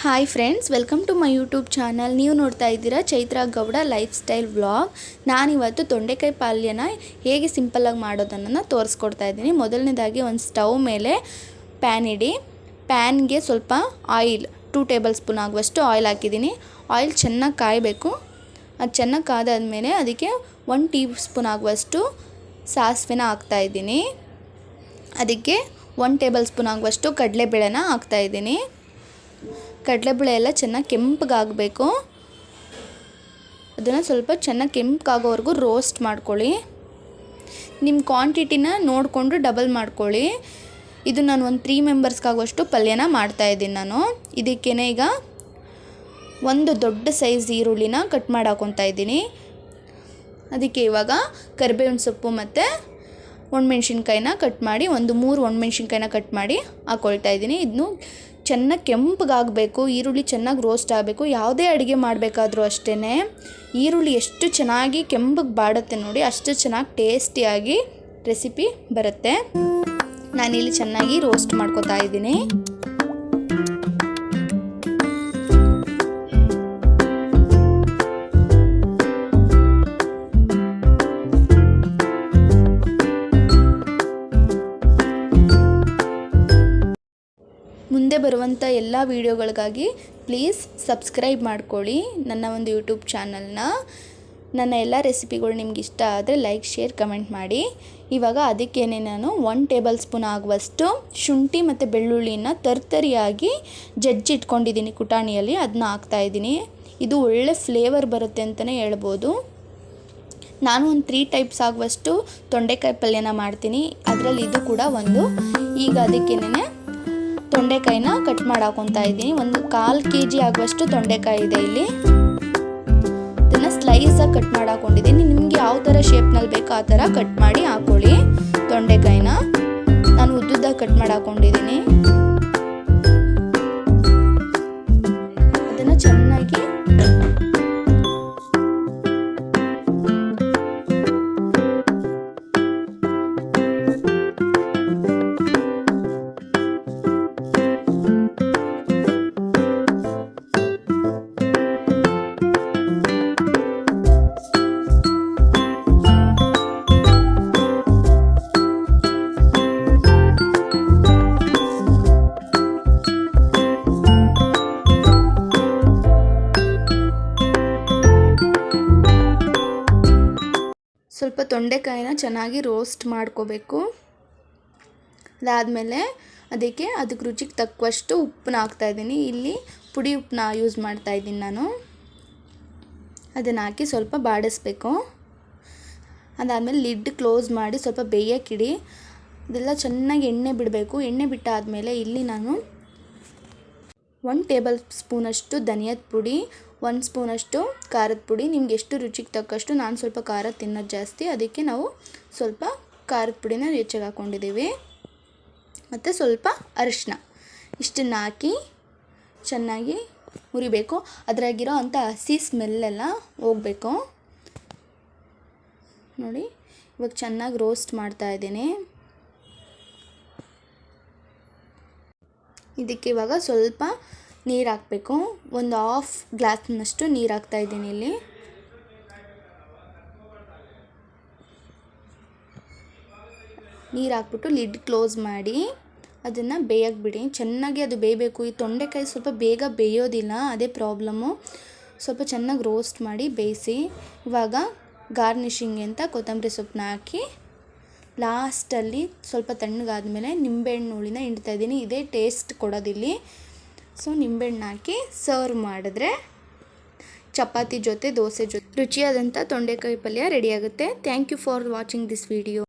Hi friends welcome to my YouTube channel ನೀವು ನೋಡ್ತಾ ಇದ್ದೀರಾ Chaitra Gowda lifestyle vlog ನಾನಿವತ್ತು ತೊಂಡೆಕಾಯಿ ಪಾಲ್ಯನ ಹೇಗೆ ಸಿಂಪಲ್ಲಾಗಿ ಮಾಡೋದನ್ನು ತೋರಿಸ್ಕೊಡ್ತಾ ಇದ್ದೀನಿ. ಮೊದಲನೇದಾಗಿ ಒಂದು ಸ್ಟವ್ ಮೇಲೆ ಪ್ಯಾನ್ ಇಡಿ. ಪ್ಯಾನ್ಗೆ ಸ್ವಲ್ಪ ಆಯಿಲ್ ಟೂ ಟೇಬಲ್ ಸ್ಪೂನ್ ಆಗುವಷ್ಟು ಆಯಿಲ್ ಹಾಕಿದ್ದೀನಿ. ಆಯಿಲ್ ಚೆನ್ನಾಗಿ ಕಾಯಬೇಕು. ಅದು ಚೆನ್ನಾಗಿ ಕಾದಾದ್ಮೇಲೆ ಅದಕ್ಕೆ ಒನ್ ಟೀ ಸ್ಪೂನ್ ಆಗುವಷ್ಟು ಸಾಸಿವೆನ ಹಾಕ್ತಾಯಿದ್ದೀನಿ ಅದಕ್ಕೆ ಒನ್ ಟೇಬಲ್ ಸ್ಪೂನ್ ಆಗುವಷ್ಟು ಕಡಲೆಬೇಳೆನ ಹಾಕ್ತಾಯಿದ್ದೀನಿ ಕಡಲೆಬೇಳೆ ಎಲ್ಲ ಚೆನ್ನಾಗಿ ಕೆಂಪಗಾಗಬೇಕು. ಅದನ್ನು ಸ್ವಲ್ಪ ಚೆನ್ನಾಗಿ ಕೆಂಪಗಾಗೋವರೆಗೂ ರೋಸ್ಟ್ ಮಾಡ್ಕೊಳ್ಳಿ. ನಿಮ್ಮ ಕ್ವಾಂಟಿಟಿನ ನೋಡಿಕೊಂಡು ಡಬಲ್ ಮಾಡ್ಕೊಳ್ಳಿ. ಇದು ನಾನು ಒಂದು ತ್ರೀ ಮೆಂಬರ್ಸ್ಗಾಗುವಷ್ಟು ಪಲ್ಯನ ಮಾಡ್ತಾಯಿದ್ದೀನಿ ನಾನು. ಇದಕ್ಕೇ ಈಗ ಒಂದು ದೊಡ್ಡ ಸೈಜ್ ಈರುಳ್ಳಿನ ಕಟ್ ಮಾಡಿ ಹಾಕೊತಾ ಇದ್ದೀನಿ. ಅದಕ್ಕೆ ಇವಾಗ ಕರಿಬೇವಿನ ಸೊಪ್ಪು ಮತ್ತು ಒಣಮೆಣ್ಸಿನ್ಕಾಯಿನ ಕಟ್ ಮಾಡಿ, ಒಂದು ಮೂರು ಒಣಮೆಣ್ಸಿನ್ಕಾಯಿನ ಕಟ್ ಮಾಡಿ ಹಾಕ್ಕೊಳ್ತಾ ಇದ್ದೀನಿ. ಇದನ್ನು ಚೆನ್ನಾಗಿ ಕೆಂಪಗಾಗಬೇಕು, ಈರುಳ್ಳಿ ಚೆನ್ನಾಗಿ ರೋಸ್ಟ್ ಆಗಬೇಕು, ಯಾವುದೇ ಅಡುಗೆ ಮಾಡಬೇಕಾದ್ರೂ ಅಷ್ಟೇ ಈರುಳ್ಳಿ ಎಷ್ಟು ಚೆನ್ನಾಗಿ ಕೆಂಪಗೆ ಬಾಡುತ್ತೆ ನೋಡಿ, ಅಷ್ಟು ಚೆನ್ನಾಗಿ ಟೇಸ್ಟಿಯಾಗಿ ರೆಸಿಪಿ ಬರುತ್ತೆ. ನಾನಿಲ್ಲಿ ಚೆನ್ನಾಗಿ ರೋಸ್ಟ್ ಮಾಡ್ಕೋತಾ ಇದ್ದೀನಿ. ಮುಂದೆ ಬರುವಂಥ ಎಲ್ಲ ವೀಡಿಯೋಗಳಿಗಾಗಿ ಪ್ಲೀಸ್ ಸಬ್ಸ್ಕ್ರೈಬ್ ಮಾಡ್ಕೊಳ್ಳಿ. ನನ್ನ ಒಂದು ಯೂಟ್ಯೂಬ್ ಚಾನಲ್ನ ನನ್ನ ಎಲ್ಲ ರೆಸಿಪಿಗಳು ನಿಮ್ಗೆ ಇಷ್ಟ ಆದರೆ ಲೈಕ್ ಶೇರ್ ಕಮೆಂಟ್ ಮಾಡಿ. ಇವಾಗ ಅದಕ್ಕೇನೆ ನಾನು ಒನ್ ಟೇಬಲ್ ಸ್ಪೂನ್ ಆಗುವಷ್ಟು ಶುಂಠಿ ಮತ್ತು ಬೆಳ್ಳುಳ್ಳಿನ ತರ್ತರಿಯಾಗಿ ಜಜ್ಜಿ ಇಟ್ಕೊಂಡಿದ್ದೀನಿ ಕುಟಾಣಿಯಲ್ಲಿ. ಅದನ್ನ ಹಾಕ್ತಾಯಿದ್ದೀನಿ ಇದು ಒಳ್ಳೆ ಫ್ಲೇವರ್ ಬರುತ್ತೆ ಅಂತಲೇ ಹೇಳ್ಬೋದು. ನಾನು ಒಂದು ತ್ರೀ ಟೈಪ್ಸ್ ಆಗುವಷ್ಟು ತೊಂಡೆಕಾಯಿ ಪಲ್ಯನ ಮಾಡ್ತೀನಿ. ಅದರಲ್ಲಿ ಇದು ಕೂಡ ಒಂದು. ಈಗ ಅದಕ್ಕೇನೆ ತೊಂಡೆಕಾಯಿನ ಕಟ್ ಮಾಡಿ ಹಾಕೊತಾ ಇದ್ದೀನಿ. ಒಂದು ಕಾಲು ಕೆ ಜಿ ಆಗುವಷ್ಟು ತೊಂಡೆಕಾಯಿ ಇದೆ ಇಲ್ಲಿ. ಇದನ್ನು ಸ್ಲೈಸಾಗಿ ಕಟ್ ಮಾಡಿ ಹಾಕೊಂಡಿದ್ದೀನಿ. ನಿಮಗೆ ಯಾವ ಥರ ಶೇಪ್ನಲ್ಲಿ ಬೇಕು ಆ ಥರ ಕಟ್ ಮಾಡಿ ಹಾಕೊಳ್ಳಿ ತೊಂಡೆಕಾಯಿನ. ನಾನು ಉದ್ದುದ್ದಾಗ ಕಟ್ ಮಾಡಿ ಸ್ವಲ್ಪ ತೊಂಡೆಕಾಯಿನ ಚೆನ್ನಾಗಿ ರೋಸ್ಟ್ ಮಾಡ್ಕೋಬೇಕು. ಅದಾದಮೇಲೆ ಅದಕ್ಕೆ ಅದಕ್ಕೆ ರುಚಿಗೆ ತಕ್ಕಷ್ಟು ಉಪ್ಪನ್ನ ಹಾಕ್ತಾಯಿದ್ದೀನಿ ಇಲ್ಲಿ ಪುಡಿ ಉಪ್ಪನ್ನ ಯೂಸ್ ಮಾಡ್ತಾಯಿದ್ದೀನಿ ನಾನು. ಅದನ್ನು ಹಾಕಿ ಸ್ವಲ್ಪ ಬಾಡಿಸ್ಬೇಕು. ಅದಾದಮೇಲೆ ಲಿಡ್ ಕ್ಲೋಸ್ ಮಾಡಿ ಸ್ವಲ್ಪ ಬೇಯಕ್ಕಿಡಿ ಅದೆಲ್ಲ ಚೆನ್ನಾಗಿ ಎಣ್ಣೆ ಬಿಡಬೇಕು. ಎಣ್ಣೆ ಬಿಟ್ಟಾದಮೇಲೆ ಇಲ್ಲಿ ನಾನು ಒನ್ ಟೇಬಲ್ ಸ್ಪೂನಷ್ಟು ಧನಿಯದ ಪುಡಿ ಒಂದು ಸ್ಪೂನಷ್ಟು ಖಾರದ ಪುಡಿ. ನಿಮ್ಗೆ ಎಷ್ಟು ರುಚಿಗೆ ತಕ್ಕಷ್ಟು ನಾನು ಸ್ವಲ್ಪ ಖಾರ ತಿನ್ನೋದು ಜಾಸ್ತಿ. ಅದಕ್ಕೆ ನಾವು ಸ್ವಲ್ಪ ಖಾರದ ಪುಡಿನ ಹೆಚ್ಚಾಗಿ ಹಾಕ್ಕೊಂಡಿದ್ದೀವಿ ಮತ್ತು ಸ್ವಲ್ಪ ಅರಿಶಿನ ಇಷ್ಟನ್ನು ಹಾಕಿ ಚೆನ್ನಾಗಿ ಹುರಿಬೇಕು. ಅದ್ರಾಗಿರೋ ಅಂಥ ಹಸಿ ಸ್ಮೆಲ್ಲೆಲ್ಲ ಹೋಗಬೇಕು. ನೋಡಿ, ಇವಾಗ ಚೆನ್ನಾಗಿ ರೋಸ್ಟ್ ಮಾಡ್ತಾ ಇದ್ದೀನಿ. ಇದಕ್ಕೆ ಇವಾಗ ಸ್ವಲ್ಪ ನೀರು ಹಾಕಬೇಕು. ಒಂದು ಹಾಫ್ ಗ್ಲಾಸ್ನಷ್ಟು ನೀರು ಹಾಕ್ತಾ ಇದ್ದೀನಿ ಇಲ್ಲಿ. ನೀರು ಹಾಕ್ಬಿಟ್ಟು ಲಿಡ್ ಕ್ಲೋಸ್ ಮಾಡಿ ಅದನ್ನು ಬೇಯಕ್ಕೆ ಬಿಡಿ. ಚೆನ್ನಾಗಿ ಅದು ಬೇಯಬೇಕು. ಈ ತೊಂಡೆಕಾಯಿ ಸ್ವಲ್ಪ ಬೇಗ ಬೇಯೋದಿಲ್ಲ, ಅದೇ ಪ್ರಾಬ್ಲಮ್ಮು ಸ್ವಲ್ಪ ಚೆನ್ನಾಗಿ ರೋಸ್ಟ್ ಮಾಡಿ ಬೇಯಿಸಿ, ಇವಾಗ ಗಾರ್ನಿಷಿಂಗ್ ಅಂತ ಕೊತ್ತಂಬರಿ ಸೊಪ್ಪನ್ನ ಹಾಕಿ ಲಾಸ್ಟಲ್ಲಿ ಸ್ವಲ್ಪ ತಣ್ಣಗಾದ ಮೇಲೆ ನಿಂಬೆಹಣ್ಣು ಹುಳಿನ ಹಿಂಡ್ತಾ ಇದ್ದೀನಿ. ಇದೇ ಟೇಸ್ಟ್ ಕೊಡೋದಿಲ್ಲಿ. ಸೊ ನಿಂಬೆಹಣ್ಣು ಹಾಕಿ ಸರ್ವ್ ಮಾಡಿದ್ರೆ ಚಪಾತಿ ಜೊತೆ, ದೋಸೆ ಜೊತೆ ರುಚಿಯಾದಂಥ ತೊಂಡೆಕಾಯಿ ಪಲ್ಯ ರೆಡಿಯಾಗುತ್ತೆ thank you for watching this video